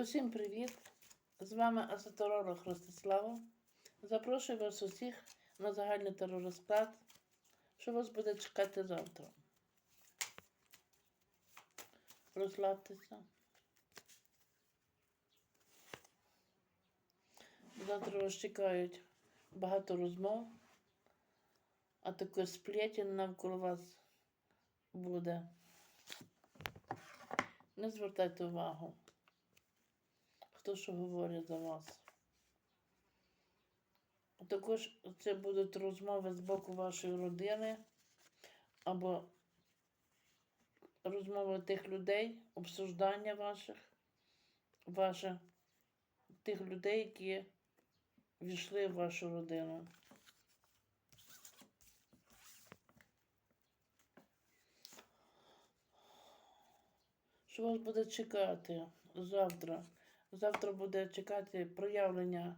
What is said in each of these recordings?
Усім привіт! З вами асотеролог Ростислава. Запрошую вас усіх на загальний теророзклад, що вас буде чекати завтра. Розслабтеся. Завтра вас чекають багато розмов, а також сплетен навколо вас буде. Не звертайте увагу хто що говорить за вас. Також це будуть розмови з боку вашої родини або розмови тих людей, обсуждання ваших, ваших тих людей, які війшли в вашу родину. Що вас буде чекати завтра? Завтра буде чекати проявлення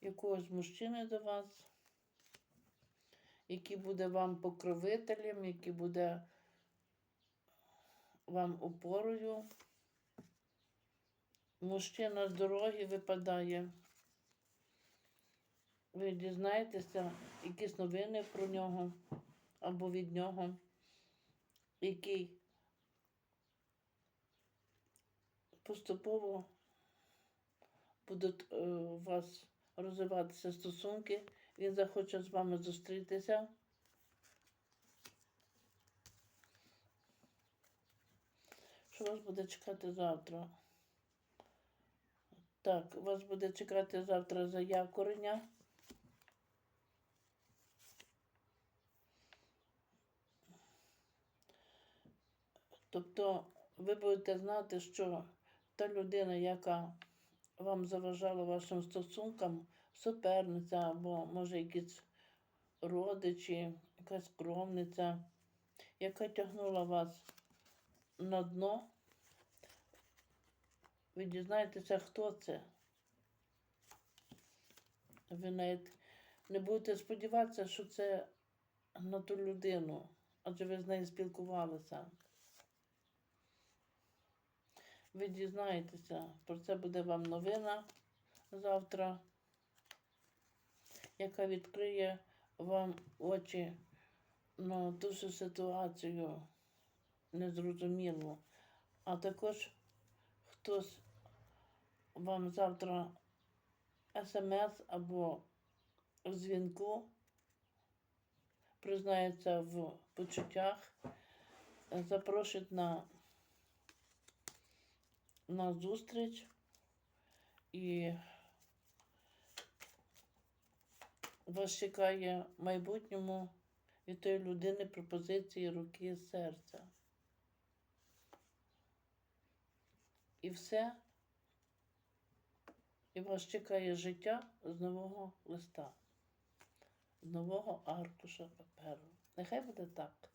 якогось мужчини до вас, який буде вам покровителем, який буде вам опорою. Мужчина з дороги випадає. Ви дізнаєтеся якісь новини про нього або від нього, який поступово будуть е, у вас розвиватися стосунки, він захоче з вами зустрітися. Що вас буде чекати завтра? Так, вас буде чекати завтра заякорення. Тобто ви будете знати, що та людина, яка вам заважала вашим стосункам, суперниця або, може, якісь родичі, якась кровниця, яка тягнула вас на дно, ви дізнаєтеся, хто це. Ви навіть не будете сподіватися, що це на ту людину, адже ви з нею спілкувалися. Ви дізнаєтеся, про це буде вам новина завтра, яка відкриє вам очі на ту всю ситуацію незрозумілу. А також хтось вам завтра смс або дзвінку признається в почуттях, запрошить на на зустріч і вас чекає в майбутньому від тої людини пропозиції руки і серця. І все. І вас чекає життя з нового листа, з нового аркуша паперу. Нехай буде так.